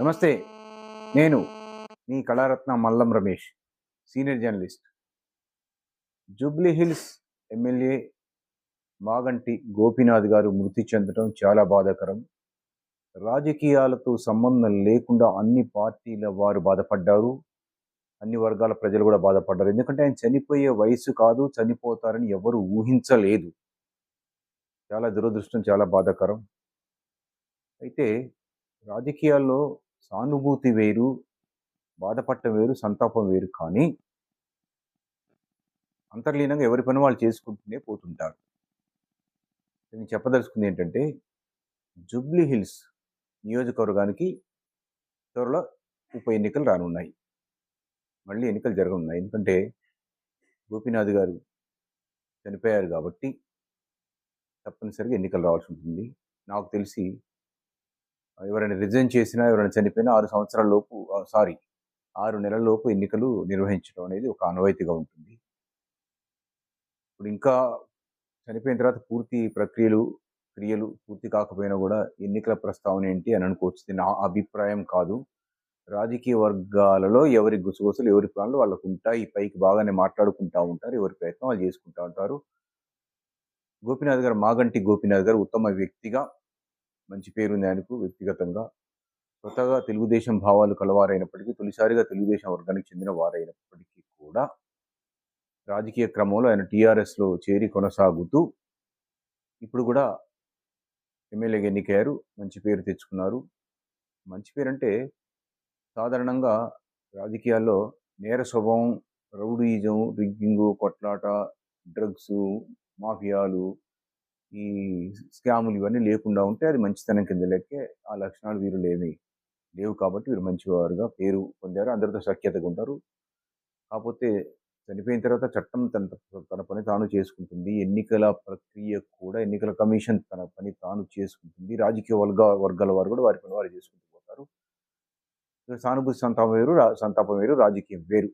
నమస్తే నేను మీ Kalaratna Mallam Ramesh senior journalist. Jubilee Hills MLA Maganti Gopinath గారు మృతి చెందడం చాలా బాధాకరం. రాజకీయాలతో సంబంధం లేకుండా అన్ని పార్టీల వారు బాధపడ్డారు. అన్ని వర్గాల ప్రజలు కూడా బాధపడ్డారు. ఎందుకంటే ఆయన చనిపోయే వయసు కాదు చనిపోతారని ఎవరు ఊహించలేదు. చాలా దురదృష్టం చాలా బాధాకరం. అయితే రాజకీయాల్లో సానుభూతి వేరు బాధపడటం వేరు సంతాపం వేరు కానీ అంతర్లీనంగా ఎవరి పని వాళ్ళు చేసుకుంటూనే పోతుంటారు. నేను చెప్పదలుచుకుంది ఏంటంటే జుబ్లీ హిల్స్ నియోజకవర్గానికి త్వరలో ఉప ఎన్నికలు రానున్నాయి. మళ్ళీ ఎన్నికలు జరగనున్నాయి. ఎందుకంటే గోపీనాథ్ గారు చనిపోయారు కాబట్టి తప్పనిసరిగా ఎన్నికలు రావాల్సి ఉంటుంది. నాకు తెలిసి ఎవరైనా రిజైన్ చేసినా ఎవరైనా చనిపోయినా ఆరు సంవత్సరాల లోపు సారీ ఆరు నెలల లోపు ఎన్నికలు నిర్వహించడం అనేది ఒక ఆనవాయితీగా ఉంటుంది. ఇప్పుడు ఇంకా చనిపోయిన తర్వాత పూర్తి ప్రక్రియలు క్రియలు పూర్తి కాకపోయినా కూడా ఎన్నికల ప్రస్తావన ఏంటి అని అనుకోవచ్చు. నా అభిప్రాయం కాదు. రాజకీయ వర్గాలలో ఎవరి గుసగుసలు ఎవరి ప్లాన్లు వాళ్ళకు ఉంటాయి. పైకి బాగానే మాట్లాడుకుంటూ ఉంటారు. ఎవరి ప్రయత్నం వాళ్ళు చేసుకుంటూ ఉంటారు. గోపీనాథ్ గారు మాగంటి గోపీనాథ్ గారు ఉత్తమ వ్యక్తిగా మంచి పేరుంది ఆయనకు వ్యక్తిగతంగా కొత్తగా తెలుగుదేశం భావాలు కలవారైనప్పటికీ తొలిసారిగా తెలుగుదేశం వర్గానికి చెందిన వారైనప్పటికీ కూడా రాజకీయ క్రమంలో ఆయన టీఆర్ఎస్లో చేరి కొనసాగుతూ ఇప్పుడు కూడా ఎమ్మెల్యేగా ఎన్నికయ్యారు మంచి పేరు తెచ్చుకున్నారు. మంచి పేరు అంటే సాధారణంగా రాజకీయాల్లో నేర స్వభావం రౌడీజం రిగ్గింగు కొట్లాట డ్రగ్స్ మాఫియాలు ఈ స్కాములు ఇవన్నీ లేకుండా ఉంటే అది మంచితనం కింద లెక్కే ఆ లక్షణాలు వీరు లేవి లేవు కాబట్టి వీరు మంచివారుగా పేరు పొందారు. అందరితో సఖ్యతగా ఉంటారు. కాకపోతే చనిపోయిన తర్వాత చట్టం తన తన పని తాను చేసుకుంటుంది. ఎన్నికల ప్రక్రియ కూడా ఎన్నికల కమిషన్ తన పని తాను చేసుకుంటుంది. రాజకీయ వర్గ వర్గాల వారు కూడా వారి పని వారు చేసుకుంటూ పోతారు. సానుభూతి సంతాపం వేరు సంతాపం వేరు రాజకీయం వేరు.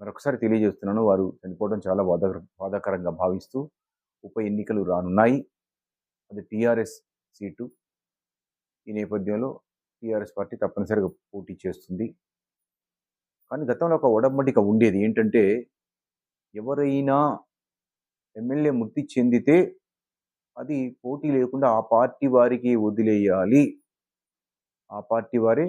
మరొకసారి తెలియజేస్తున్నాను. వారు చనిపోవడం చాలా బాధ బాధాకరంగా భావిస్తూ ఉప ఎన్నికలు రానున్నాయి. అది టీఆర్ఎస్ సీటు. ఈ నేపథ్యంలో టీఆర్ఎస్ పార్టీ తప్పనిసరిగా పోటీ చేస్తుంది. కానీ గతంలో ఒక ఒడంబడిక ఉండేది. ఏంటంటే ఎవరైనా ఎమ్మెల్యే మృతి చెందితే అది పోటీ లేకుండా ఆ పార్టీ వారికి వదిలేయాలి. ఆ పార్టీ వారే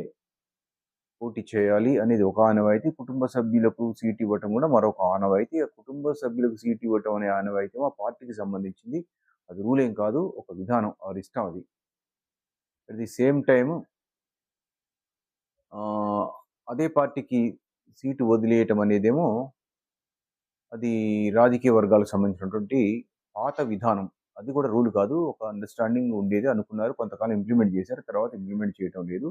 పోటీ చేయాలి అనేది ఒక ఆనవాయితీ. కుటుంబ సభ్యులకు సీట్ ఇవ్వటం కూడా మరొక ఆనవాయితీ. ఆ కుటుంబ సభ్యులకు సీట్ ఇవ్వటం అనే ఆనవాయితీ ఆ పార్టీకి సంబంధించింది. అది రూల్ ఏం కాదు ఒక విధానం వారి ఇష్టం అది. అట్ ది సేమ్ టైం అదే పార్టీకి సీటు వదిలేయటం అనేదేమో అది రాజకీయ వర్గాలకు సంబంధించినటువంటి పాత విధానం. అది కూడా రూల్ కాదు ఒక అండర్స్టాండింగ్ ఉండేది అనుకున్నారు. కొంతకాలం ఇంప్లిమెంట్ చేశారు తర్వాత ఇంప్లిమెంట్ చేయటం లేదు.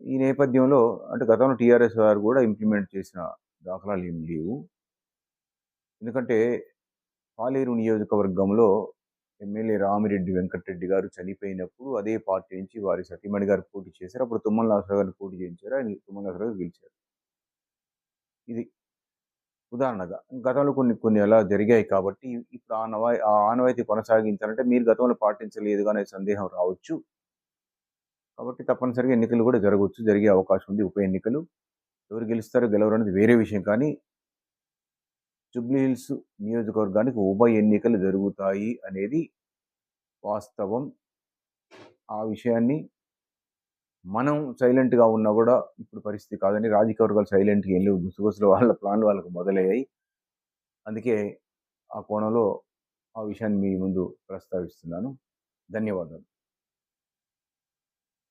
ఈ నేపథ్యంలో అంటే గతంలో టీఆర్ఎస్ వారు కూడా ఇంప్లిమెంట్ చేసిన దాఖలాలు ఏమి లేవు. ఎందుకంటే పాలేరు నియోజకవర్గంలో ఎమ్మెల్యే రామిరెడ్డి వెంకటరెడ్డి గారు చనిపోయినప్పుడు అదే పార్టీ నుంచి వారి సతీమణి గారు పోటీ చేశారు. అప్పుడు తుమ్మల నాసరావు గారిని పోటీ చేయించారు. ఆయన తుమ్మల నాసరావు గారు గెలిచారు. ఇది ఉదాహరణగా. గతంలో కొన్ని కొన్ని అలా జరిగాయి కాబట్టి ఇప్పుడు ఆ నవా ఆ ఆనవాయితీ కొనసాగించాలంటే మీరు గతంలో పాటించలేదు అనే సందేహం రావచ్చు. కాబట్టి తప్పనిసరిగా ఎన్నికలు కూడా జరగవచ్చు. జరిగే అవకాశం ఉంది ఉప ఎన్నికలు. ఎవరు గెలుస్తారో గెలవరు అనేది వేరే విషయం. కానీ జూబ్లీ హిల్స్ నియోజకవర్గానికి ఉప ఎన్నికలు జరుగుతాయి అనేది వాస్తవం. ఆ విషయాన్ని మనం సైలెంట్గా ఉన్నా కూడా ఇప్పుడు పరిస్థితి కాదని రాజకీయ వర్గాలు సైలెంట్గా వెళ్ళి గుసగుసలు వాళ్ళ ప్లాన్ వాళ్ళకు మొదలయ్యాయి. అందుకే ఆ కోణంలో ఆ విషయాన్ని మీ ముందు ప్రస్తావిస్తున్నాను. ధన్యవాదాలు.